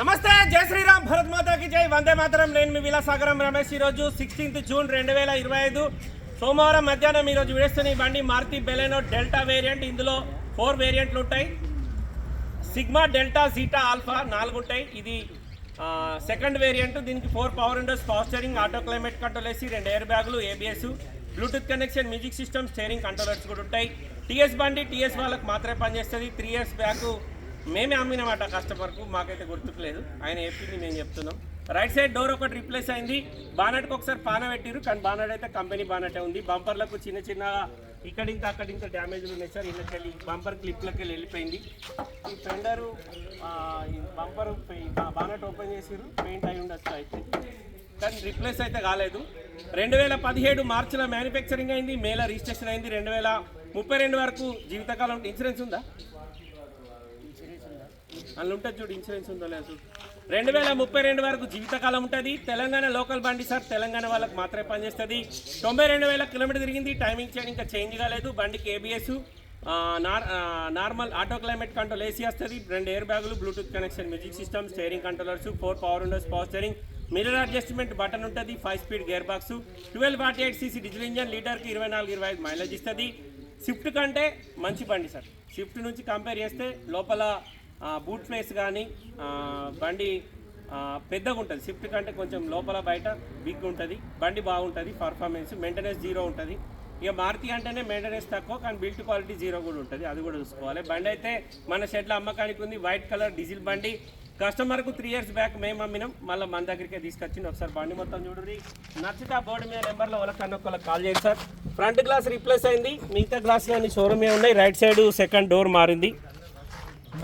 నమస్తే జై శ్రీరామ్ భరత్ మాతాకి జై. వందే మాతరం. నేను మీ విలాసాగరం రమేష్. ఈరోజు సిక్స్టీన్త్ జూన్ రెండు వేల ఇరవై ఐదు సోమవారం మధ్యాహ్నం ఈరోజు విడేస్తున్న ఈ బండి మారుతి బెలెనో డెల్టా వేరియంట్. ఇందులో ఫోర్ వేరియంట్లు ఉంటాయి. సిగ్మా డెల్టా జీటా ఆల్ఫా నాలుగు ఉంటాయి. ఇది సెకండ్ వేరియంట్. దీనికి four power windows power steering auto climate control వేసి రెండు ఎయిర్ బ్యాగులు ABS Bluetooth connection music system steering controllers కూడా ఉంటాయి. టీఎస్ బండి టీఎస్ వాళ్ళకి మాత్రమే పనిచేస్తుంది. త్రీ ఇయర్స్ బ్యాక్ మేమే అమ్మినమాట కస్టమర్కు మాకైతే గుర్తుకులేదు ఆయన చెప్పింది మేము చెప్తున్నాం. రైట్ సైడ్ డోర్ ఒకటి రీప్లేస్ అయింది. బానట్కి ఒకసారి పాన పెట్టిరు కానీ బానెట్ అయితే కంపెనీ బానటే ఉంది. బంపర్లకు చిన్న చిన్న ఇక్కడ ఇంకా అక్కడ ఇంకా డ్యామేజ్లు ఉన్నాయి సార్. ఇళ్ళకెళ్ళి బంపర్ క్లిప్లకి వెళ్ళిపోయింది. ఈ ఫెండరు బంపర్ బానెట్ ఓపెన్ చేసిరు పెయింట్ అయి ఉండొచ్చు అయితే. కానీ రిప్లేస్ అయితే కాలేదు. రెండు వేల పదిహేడు మార్చిలో మ్యానుఫ్యాక్చరింగ్ అయింది. మేల రిజిస్ట్రేషన్ అయింది. రెండు వేల ముప్పై రెండు వరకు జీవితకాలం ఇన్సూరెన్స్ ఉందా? అందులో ఉంటుంది చూడు ఇన్సూరెన్స్ ఉందో లేదు రెండు వేల ముప్పై రెండు వరకు జీవితకాలం ఉంటుంది. తెలంగాణ లోకల్ బండి సార్ తెలంగాణ వాళ్ళకి మాత్రమే పనిచేస్తుంది. తొంభై రెండు వేల కిలోమీటర్ తిరిగింది టైమింగ్ చేయడం ఇంకా చేంజ్ కాలేదు బండికి ABS normal auto climate control AC వస్తుంది. రెండు ఎయిర్ బ్యాగులు Bluetooth connection music system steering controllers four power windows power steering mirror adjustment button ఉంటుంది five speed gear box twelve forty eight CC diesel engine లీటర్కి ఇరవై నాలుగు ఇరవై ఐదు mileage ఇస్తుంది. స్విఫ్ట్ కంటే మంచి బండి సార్. స్విఫ్ట్ నుంచి కంపేర్ చేస్తే లోపల బూట్ ప్లేస్ కానీ బండి పెద్దగా ఉంటుంది. స్విఫ్ట్ కంటే కొంచెం లోపల బయట బిగ్ ఉంటుంది. బండి బాగుంటుంది పర్ఫార్మెన్స్ మెయింటెనెన్స్ జీరో ఉంటుంది. ఇక మారుతి అంటేనే మెయింటెనెన్స్ తక్కువ కానీ బిల్ట్ క్వాలిటీ జీరో కూడా ఉంటుంది. అది కూడా చూసుకోవాలి. బండి అయితే మన షెడ్లో అమ్మకానికి ఉంది వైట్ కలర్ డీజిల్ బండి. కస్టమర్కు త్రీ ఇయర్స్ బ్యాక్ మేము అమ్మినాం. మళ్ళీ మన దగ్గరికే తీసుకొచ్చింది ఒకసారి బండి మొత్తం చూడండి నచ్చితే ఆ బోర్డు మీద నెంబర్లో వాళ్ళకన్నా ఒకళ్ళకి కాల్ చేయండి సార్. ఫ్రంట్ గ్లాస్ రీప్లేస్ అయింది. మిగతా గ్లాస్ అన్ని షోరూమే ఉన్నాయి. రైట్ సైడ్ సెకండ్ డోర్ మారింది.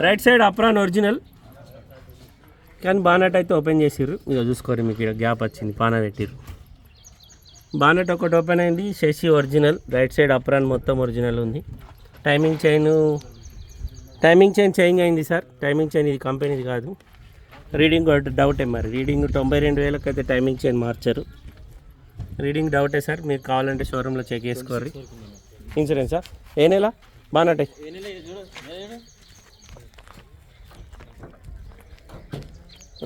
Right side apron original. కానీ బానట్ అయితే ఓపెన్ చేసిర్రు. ఇక చూసుకోరు మీకు ఇక్కడ గ్యాప్ వచ్చింది పాన పెట్టిర్రు. బానట్ ఒకటి ఓపెన్ అయింది Shashi original right side apron మొత్తం ఒరిజినల్ ఉంది. Timing chain timing chain change అయింది సార్. టైమింగ్ చైన్ ఇది కంపెనీది కాదు. రీడింగ్ డౌటే మరి. రీడింగ్ తొంభై రెండు వేలకు అయితే టైమింగ్ చైన్ మార్చారు. రీడింగ్ డౌటే సార్ మీరు కావాలంటే షోరూంలో చెక్ చేసుకోర్రి. ఇన్సూరెన్సా? ఏ నెల? బానటే?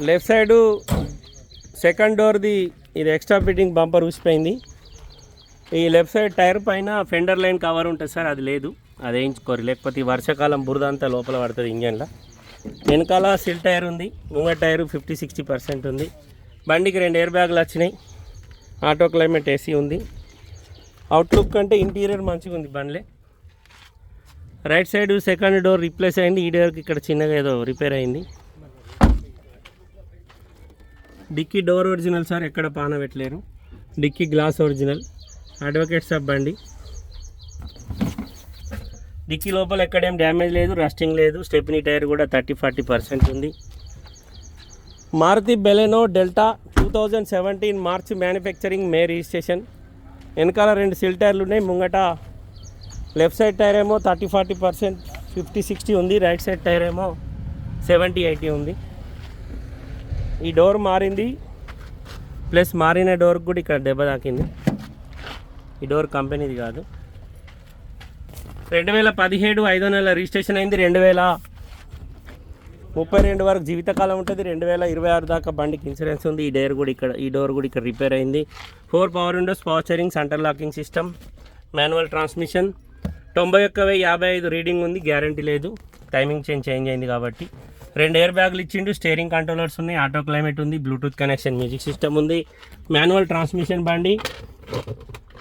లెఫ్ట్ సైడు సెకండ్ డోర్ది ఇది ఎక్స్ట్రా ఫిట్టింగ్ బంపర్ ఊసిపోయింది. ఈ లెఫ్ట్ సైడ్ టైర్ పైన ఫెండర్ లైన్ కవర్ ఉంటుంది సార్ అది లేదు. అది వేయించుకోరు. లేకపోతే ఈ వర్షాకాలం బురద అంతా లోపల పడుతుంది ఇంజన్లో. వెనకాల సిల్ టైర్ ఉంది. ముంగ టైర్ ఫిఫ్టీ సిక్స్టీ పర్సెంట్ ఉంది. బండికి రెండు ఎయిర్ బ్యాగులు వచ్చినాయి. ఆటో క్లైమేట్ ఏసీ ఉంది. అవుట్లుక్ అంటే ఇంటీరియర్ మంచిగా ఉంది బండ్లే. Right side second door replace అయింది. ఈ డోర్కి ఇక్కడ చిన్నగా ఏదో రిపేర్ అయింది. డిక్కీ డోర్ ఒరిజినల్ సార్ ఎక్కడ పాన పెట్టలేరు. Dicky glass original. అడ్వకేట్ సబ్ బండి. డిక్కీ లోపల ఎక్కడేం డ్యామేజ్ లేదు రస్టింగ్ లేదు. స్టెప్నీ టైర్ కూడా థర్టీ ఫార్టీ పర్సెంట్ ఉంది. Maruti Baleno Delta two thousand seventeen March manufacturing May registration. వెనకాల రెండు సిల్ టైర్లు ఉన్నాయి. ముంగట లెఫ్ట్ సైడ్ టైర్ ఏమో thirty forty percent fifty sixty ఉంది. రైట్ సైడ్ టైర్ ఏమో సెవెంటీ ఎయిటీ ఉంది. ఈ డోర్ మారింది. ప్లస్ మారిన డోర్ కూడా ఇక్కడ దెబ్బ తాకింది. ఈ డోర్ కంపెనీది కాదు. రెండు వేల పదిహేడు ఐదో నెల రిజిస్ట్రేషన్ అయింది. రెండు వేల ముప్పై రెండు వరకు జీవితకాలం ఉంటుంది. రెండు వేల ఇరవై ఆరు దాకా బండికి ఇన్సూరెన్స్ ఉంది. ఈ డోర్ కూడా ఇక్కడ ఈ డోర్ కూడా ఇక్కడ రిపేర్ అయింది. Four power windows power steering centre locking system manual transmission. తొంభై ఒక్క వెయ్యి యాభై ఐదు రీడింగ్ ఉంది. గ్యారంటీ లేదు. టైమింగ్ చేంజ్ చేంజ్ అయింది కాబట్టి. రెండు ఎయిర్ బ్యాగులు ఇచ్చిండు. స్టీరింగ్ కంట్రోలర్స్ ఉన్నాయి ఆటో క్లైమేట్ ఉంది బ్లూటూత్ కనెక్షన్ మ్యూజిక్ సిస్టమ్ ఉంది మాన్యువల్ ట్రాన్స్మిషన్ బండి.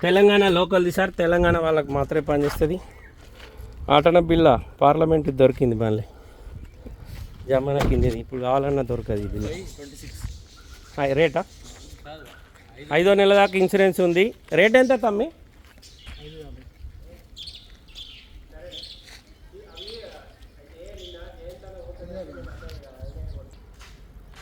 తెలంగాణ లోకల్ది సార్ తెలంగాణ వాళ్ళకి మాత్రమే పనిచేస్తుంది. ఆటన బిల్ల పార్లమెంట్ దొరికింది మళ్ళీ. జమానా కింది ఇప్పుడు కావాలన్నా దొరకదు ఇది. ఆ, రేటా ఐదో నెల దాకా ఇన్సూరెన్స్ ఉంది. రేట్ ఎంత తమ్మి?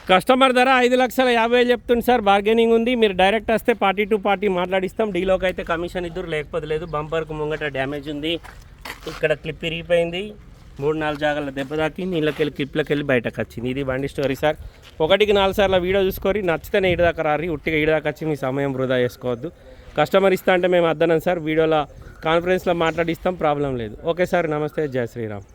కస్టమర్ ధర ఐదు లక్షల యాభై చెప్తుంది సార్. బార్గెనింగ్ ఉంది. మీరు డైరెక్ట్ వస్తే పార్టీ టు పార్టీ మాట్లాడిస్తాం. డీలోకి అయితే కమిషన్ ఇద్దరు లేకపోతే లేదు. బంపర్కు ముంగట డ్యామేజ్ ఉంది. ఇక్కడ క్లిప్ ఇరిగిపోయింది. మూడు నాలుగు జాగాల దెబ్బ తాకి నీళ్ళకి వెళ్ళి క్లిప్లకి వెళ్ళి బయటకు వచ్చింది. ఇది బండి స్టోరీ సార్. ఒకటికి నాలుగు సార్లు వీడియో చూసుకొని నచ్చితేనే ఇటు దాకా రారి ఉట్టిగా ఇటు దాకా వచ్చి మీ సమయం వృధా చేసుకోవద్దు. కస్టమర్ ఇస్తా అంటే మేము అద్దనం సార్. వీడియోలో కాన్ఫరెన్స్లో మాట్లాడిస్తాం. ప్రాబ్లం లేదు. Okay sir. నమస్తే. జయ శ్రీరామ్.